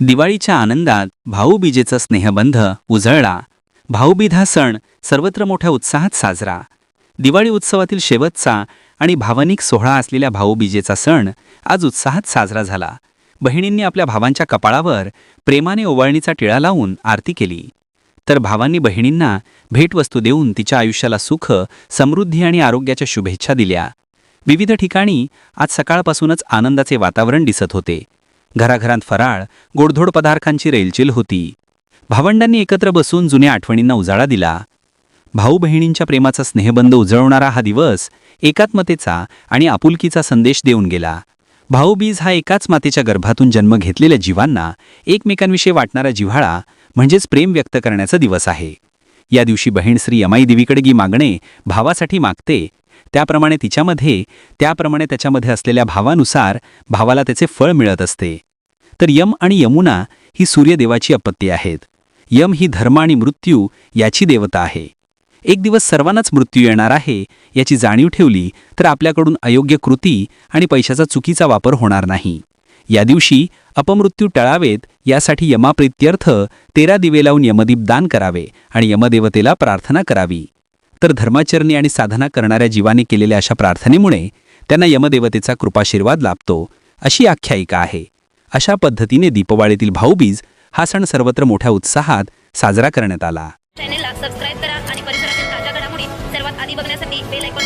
दिवाळीच्या आनंदात भाऊबीजेचा स्नेहबंध उजळला. भाऊबीज हा सण सर्वत्र मोठ्या उत्साहात साजरा. दिवाळी उत्सवातील शेवटचा आणि भावनिक सोहळा असलेल्या भाऊबीजेचा सण आज उत्साहात साजरा झाला. बहिणींनी आपल्या भावांच्या कपाळावर प्रेमाने ओवाळणीचा टिळा लावून आरती केली. तर भावांनी बहिणींना भेटवस्तू देऊन तिच्या आयुष्याला सुख समृद्धी आणि आरोग्याच्या शुभेच्छा दिल्या. विविध ठिकाणी आज सकाळपासूनच आनंदाचे वातावरण दिसत होते. घराघरात फराळ गोडधोड पदार्थांची रेलचेल होती. भावंडांनी एकत्र बसून जुन्या आठवणींना उजाळा दिला. भाऊ बहिणींच्या प्रेमाचा स्नेहबंध उजळवणारा हा दिवस एकात्मतेचा आणि आपुलकीचा संदेश देऊन गेला. भाऊबीज हा एकाच मातेच्या गर्भातून जन्म घेतलेल्या जीवांना एकमेकांविषयी वाटणारा जिव्हाळा म्हणजेच प्रेम व्यक्त करण्याचा दिवस आहे. या दिवशी बहीण श्री यमाई देवीकडे गी मागणे भावासाठी मागते त्याप्रमाणे तिच्यामध्ये त्याप्रमाणे त्याच्यामध्ये असलेल्या भावानुसार भावाला त्याचे फळ मिळत असते. तर यम आणि यमुना ही सूर्यदेवाची अपत्ये आहेत. यम ही धर्म आणि मृत्यू याची देवता आहे. एक दिवस सर्वांनाच मृत्यू येणार आहे याची जाणीव ठेवली तर आपल्याकडून अयोग्य कृती आणि पैशाचा चुकीचा वापर होणार नाही. या दिवशी अपमृत्यू टळावेत यासाठी यमाप्रित्यर्थ तेरा दिवे लावून यमदीप दान करावे आणि यमदेवतेला प्रार्थना करावी. तर धर्माचरणी आणि साधना करणाऱ्या जीवाने केलेल्या अशा प्रार्थनेमुळे त्यांना यमदेवतेचा कृपाशीर्वाद लाभतो अशी आख्यायिका आहे. अशा पद्धतीने दीपवाळीतील भाऊबीज हा सण सर्वत्र मोठ्या उत्साहात साजरा करण्यात आला. चॅनेलला सबस्क्राईब करा आणि परिसरातील ताज्या घडामोडी सर्वात आधी बघण्यासाठी बेल ऐकून